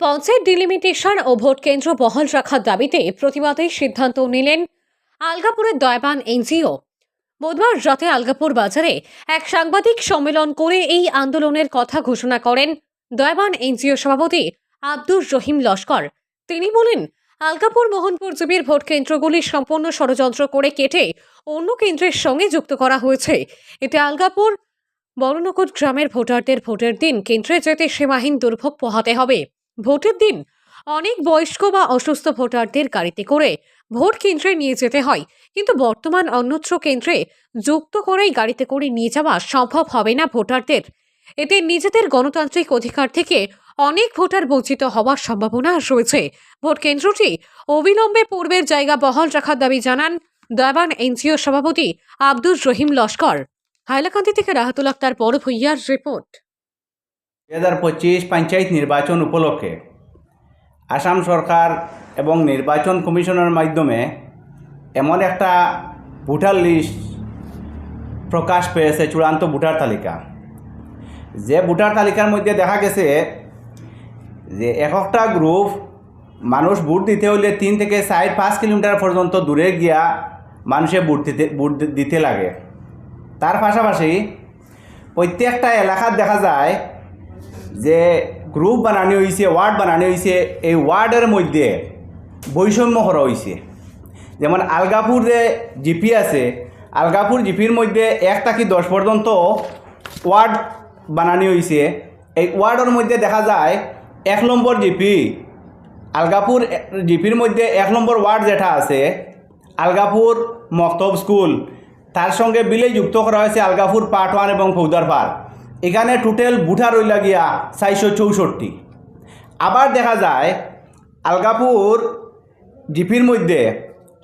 Panchayat delimitation ও vote কেন্দ্র বহাল রাখার দাবিতে প্রতিবাদে সিদ্ধান্ত নিলেন আলগাপুরের দয়বান এনজিও। বুধবার রাতে আলগাপুর বাজারে এক সাংবাদিক সম্মেলন করে এই আন্দোলনের কথা ঘোষণা করেন দয়বান এনজিও সভাপতি আব্দুর রহিম লস্কর। তিনি বলেন, আলগাপুর মোহনপুর জুবির ভোট কেন্দ্রগুলি সম্পূর্ণ ষড়যন্ত্র করে কেটে অন্য কেন্দ্রের সঙ্গে যুক্ত করা হয়েছে। এতে আলগাপুর বড়নকুট গ্রামের ভোটারদের ভোটের দিন কেন্দ্রে যেতে সীমাহীন দুর্ভোগ পোহাতে হবে। ভোটের দিন। অনেক বয়স্ক বা অসুস্থ ভোটারদের গাড়িতে করে ভোট কেন্দ্রে নিয়ে যেতে হয়। কিন্তু বর্তমান অন্যত্র কেন্দ্রে যুক্ত করেই গাড়িতে করে নিয়ে যাওয়া সম্ভব হবে না ভোটারদের। এতে নিজেদের গণতান্ত্রিক অধিকার থেকে অনেক ভোটার বঞ্চিত হওয়ার সম্ভাবনা রয়েছে। ভোট কেন্দ্রটি অবিলম্বে পূর্বের জায়গা বহাল রাখার দাবি জানান দয়াবান এনজিও সভাপতি আব্দুর রহিম লস্কর। হাইলাকান্দি থেকে রাহাতুল আক্তার বড় ভুইয়ার রিপোর্ট। দুই হাজার পঁচিশ পঞ্চায়েত নির্বাচন উপলক্ষে আসাম সরকার এবং নির্বাচন কমিশনের মাধ্যমে এমন একটা ভোটার লিস্ট প্রকাশ পেয়েছে, চূড়ান্ত ভোটার তালিকা। যে ভোটার তালিকার মধ্যে দেখা গেছে যে এক একটা গ্রুপ মানুষ ভোট দিতে হলে তিন থেকে চার, পাঁচ কিলোমিটার পর্যন্ত দূরে গিয়া মানুষে ভোট দিতে ভোট দিতে লাগে। তার পাশাপাশি প্রত্যেকটা এলাকার দেখা যায় যে গ্রুপ বানানো হয়েছে ওয়ার্ড বানানো হয়েছে এই ওয়ার্ডের মধ্যে বৈষম্য করা হয়েছে যেমন আলগাপুর যে জিপি আছে আলগাপুর জিপির মধ্যে এক থাকি দশ পর্যন্ত ওয়ার্ড বানানো হয়েছে এই ওয়ার্ডের মধ্যে দেখা যায়, এক নম্বর জিপি আলগাপুর জিপির মধ্যে এক নম্বর ওয়ার্ড যেটা আছে আলগাপুর মক্তব স্কুল। তার সঙ্গে বিলে যুক্ত করা হয়েছে আলগাপুর পার্ট ওয়ান এবং ফৌদার পার্ক এখানে টোটাল বুঠা রইলা গিয়া চারশো চৌষট্টি। আবার দেখা যায়, আলগাপুর জিপির মধ্যে,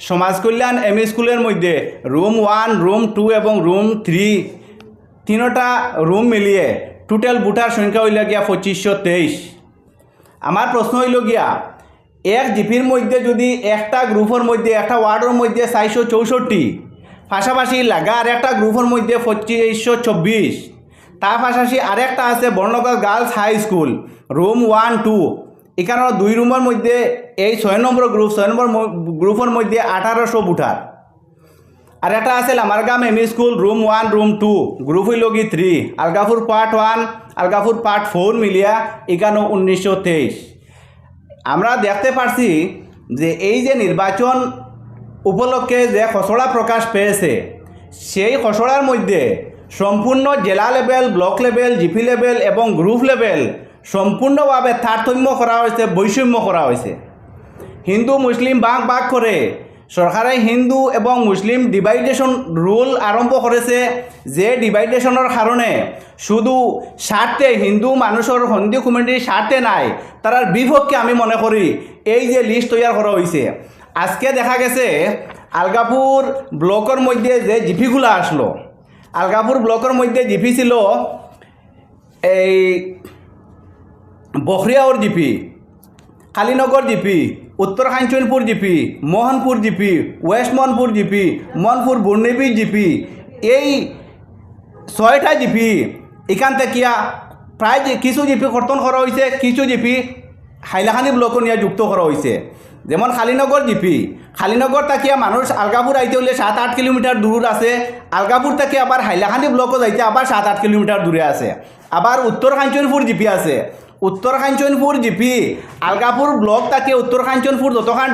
সমাজ কল্যাণ এম স্কুলের মধ্যে রুম ওয়ান রুম টু এবং রুম থ্রি তিনোটা রুম মিলিয়ে টোটাল বুটার সংখ্যা হইল গিয়া পঁচিশশো তেইশ। আমার প্রশ্ন হইল গিয়া, এক জিপির মধ্যে যদি একটা গ্রুপের মধ্যে, একটা ওয়ার্ডের মধ্যে চারশো চৌষট্টি, পাশাপাশি লাগা আর একটা গ্রুপের মধ্যে পঁচিশশো চব্বিশ তার পাশাপাশি আরেকটা আছে Barnagar girls high school room one two এখানে দুই রুমের মধ্যে এই ছয় নম্বর গ্রুপ ছয় নম্বর গ্রুপের মধ্যে আঠারোশো বুটার আর একটা আছে Lamargam M school room one room two group হইল কি three Algapur part one Algapur part four মিলিয়া এখানে উনিশশো তেইশ। আমরা দেখতে পারছি যে এই যে নির্বাচন উপলক্ষে যে খসড়া প্রকাশ পেয়েছে, সেই খসড়ার মধ্যে সম্পূর্ণ জেলা level, block level, GP level এবং গ্রুপ লেভেল সম্পূর্ণভাবে তারতম্য করা হয়েছে, বৈষম্য করা হয়েছে। হিন্দু, মুসলিম ভাগ ভাগ করে সরকারে হিন্দু এবং মুসলিম ডিভাইডেশন রুল আরম্ভ করেছে যে ডিভাইডেশনের কারণে শুধু স্বার্থে হিন্দু মানুষের হিন্দু কমিউনিটির স্বার্থে নাই তার বিপক্ষে আমি মনে করি এই যে লিস্ট তৈরি করা হয়েছে। আজকে দেখা গেছে আলগাপুর ব্লকের মধ্যে যে জিপিগুলো আসলো আলগাপুর ব্লকের মধ্যে জিপি ছিল এই বখরিয়াওর জিপি কালীনগর জিপি উত্তর Kanchanpur GP Mohanpur GP west Mohanpur GP Mohanpur বর্ণিবি GP, এই ছয়টা জিপি এখান থেকে প্রায় কিছু জিপি কর্তন করা হয়েছে কিছু জিপি হাইলাখানি ব্লক নিয়ে যুক্ত করা হয়েছে যেমন খালিনগর জিপি, খালিনগর তাকিয়া মানুষ আলগাপুর আইতে হলে সাত আট কিলোমিটার দূর আছে আলগাপুর থেকে আবার হাইলাখানি ব্লকও যাইতে আবার সাত আট কিলোমিটার দূরে আছে আবার উত্তর কাঞ্চনপুর জিপি আছে। উত্তর কাঞ্চনপুর জিপি আলগাপুর ব্লক তাকে উত্তর কাঞ্চনপুর যতখান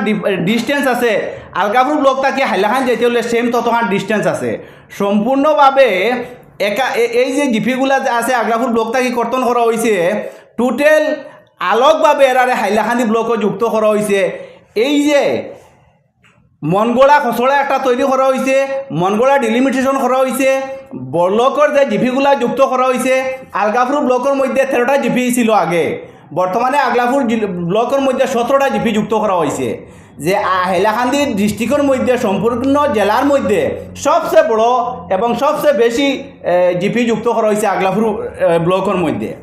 ডিস্টেন্স আছে আলগাপুর ব্লক তাকে হাইলাখান যেতে হলে সেম ততখান ডিস্টেন্স আছে। সম্পূর্ণভাবে একা এই যে জিপিগুলা আছে আলগাপুর ব্লক তাকে কর্তন করা হয়েছে টোটেল আলোকভাবে এরারে হাইলাখানি ব্লকও যুক্ত করা হয়েছে এই যে মনগোড়া খসড়া একটা তৈরি করা হয়েছে মনগোড়া ডিলিমিটেশন করা হয়েছে ব্লকের যে জিপিগুলা যুক্ত করা হয়েছে আলগাপুর ব্লকের মধ্যে তেরোটা জিপি ছিল আগে। বর্তমানে আগলাপুর জিল- ব্লকের মধ্যে সতেরোটা জিপি যুক্ত করা হয়েছে যে হাইলাকান্দি ডিস্ট্রিক্টের মধ্যে সম্পূর্ণ জেলার মধ্যে সবচেয়ে বড় এবং সবচেয়ে বেশি জিপি যুক্ত করা হয়েছে আগলাপুর এ, ব্লকের মধ্যে।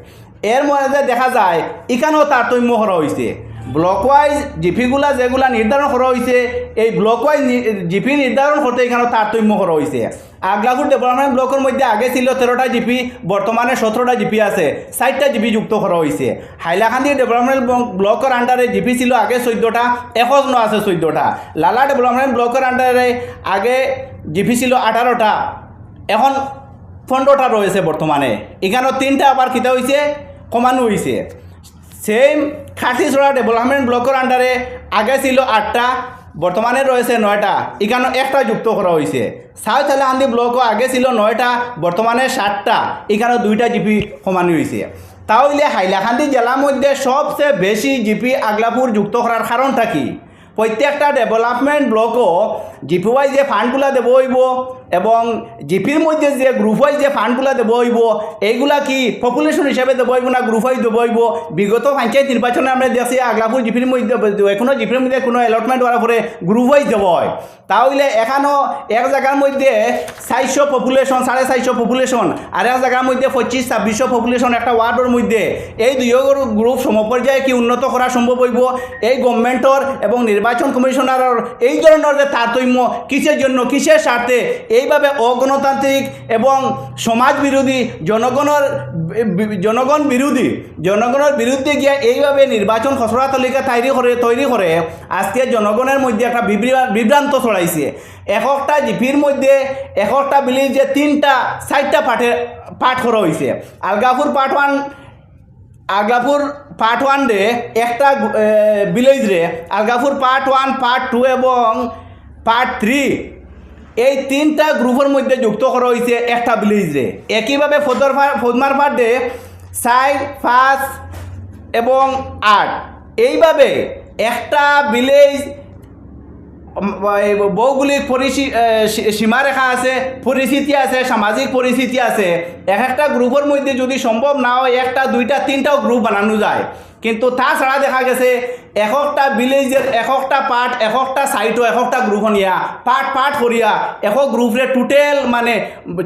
এর মধ্যে দেখা যায় এখানেও তারতম্য করা হয়েছে ব্লক ওয়াইজ জিপিগুলা যেগুলা নির্ধারণ করা হয়েছে এই ব্লক ওয়াইজ জিপি নির্ধারণ করতে এখানে তারতম্য করা হয়েছে আগলাপুর ডেভেলপমেন্ট ব্লকের মধ্যে আগে ছিল তেরোটা জিপি বর্তমানে সতেরোটা জিপি আছে ষাটটা জিপি যুক্ত করা হয়েছে হাইলাকান্দি ডেভেলপমেন্ট ব্লকের আন্ডারে জিপি ছিল আগে চোদ্দোটা এখন আছে চোদ্দোটা লালা ডেভেলপমেন্ট ব্লকের আন্ডারে আগে জিপি ছিল আঠারোটা, এখন পনেরোটা রয়েছে বর্তমানে এখানেও তিনটা আবার খিতা হয়েছে কমানো হয়েছে সেম খাটিছড়া ডেভেলপমেন্ট ব্লকের আন্ডারে আগে ছিল আটটা বর্তমানে রয়েছে নয়টা। এখানে একটা যুক্ত করা হয়েছে সাউথ হাইলাকান্দি ব্লকও আগে ছিল নয়টা বর্তমানে সাতটা। এখানে দুইটা জিপি কমানো হয়েছে তাহলে হাইলাকান্দি জেলার মধ্যে সবচেয়ে বেশি জিপি আগলাপুর যুক্ত করার কারণটা কি প্রত্যেকটা ডেভেলপমেন্ট ব্লকও জিপি ওয়াইজ যে ফান্ডগুলো দেব হইব এবং জিপির মধ্যে যে গ্রুপ ওয়াইজ যে ফান্ডগুলো দেব হইব, এইগুলা কি পপুলেশন হিসাবে দেব হইব না গ্রুপ ওয়াইজ দেব হইব? বিগত পঞ্চায়েত নির্বাচনে আমরা দেখছি আগলাপুর জিপির মধ্যে এখনও জিপির মধ্যে কোনো অ্যালটমেন্ট হওয়ার পরে গ্রুপ ওয়াইজ দেব হয়। তাহলে এখানেও এক জায়গার মধ্যে চারশো পপুলেশন সাড়ে চারশো পপুলেশন আর এক জায়গার মধ্যে পঁচিশ, ছাব্বিশশো পপুলেশন একটা ওয়ার্ডের মধ্যে, এই দুই গ্রুপ সমপর্যায়ে কি উন্নত করা সম্ভব হইব? এই গভর্নমেন্টর এবং নির্বাচন কমিশনারের এই ধরনের যে তারতম্য, কিসের জন্য, কিসের স্বার্থে? এইভাবে অগণতান্ত্রিক এবং সমাজ বিরোধী জনগণের জনগণ বিরোধী, জনগণের বিরুদ্ধে গিয়ে এইভাবে নির্বাচন খসড়া তালিকা তৈরি করে তৈরি করে আজকে জনগণের মধ্যে একটা বিভ্রা- বিভ্রান্ত ছড়াইছে। একটা জিপির মধ্যে একটা বিলিজে তিনটা, চারটা পাঠে, পাঠ করা হয়েছে Algapur part one Algapur part one রে একটা ভিলেজ রে Algapur part one part two এবং পার্ট থ্রি এই তিনটা গ্রুপের মধ্যে যুক্ত করা হয়েছে একটা ভিলেজ রে একইভাবে ফদর ফদমার পার্টে সাই পাঁচ এবং আট। এইভাবে একটা ভিলেজ ভৌগোলিক সীমারেখা আছে পরিস্থিতি আছে, সামাজিক পরিস্থিতি আছে। এক একটা গ্রুপের মধ্যে যদি সম্ভব না হয়, একটা, দুইটা, তিনটাও গ্রুপ বানানো যায়। কিন্তু তাছাড়া দেখা গেছে এক একটা ভিলেজের এক একটা পার্ট এক একটা সাইটও এক গ্রুপ নিয়া পার্ট পার্ট করিয়া এক গ্রুপরে টোটেল মানে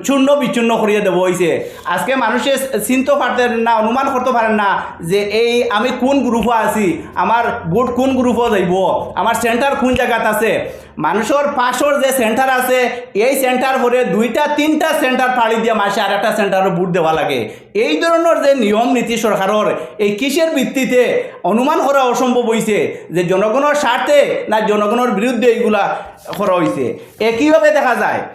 চূর্ণ বিচ্ছিন্ন করিয়া দেব হয়েছে আজকে মানুষে চিনতে পারতেন না, অনুমান করতে পারেন না যে এই আমি কোন গ্রুপে আছি আমার ভোট কোন গ্রুপে যাইব আমার সেন্টার কোন জায়গাত আছে। মানুষের পাশর যে সেন্টার আছে, এই সেন্টার ভরে দুইটা, তিনটা সেন্টার ফাড়ি দিয়ে মাসে আর একটা সেন্টারে বুট দেওয়া লাগে। এই ধরনের যে নিয়ম নীতি সরকারের, এই কিসের ভিত্তিতে অনুমান করা অসম্ভব হয়েছে যে জনগণের স্বার্থে না জনগণের বিরুদ্ধে এইগুলা করা হয়েছে একইভাবে দেখা যায়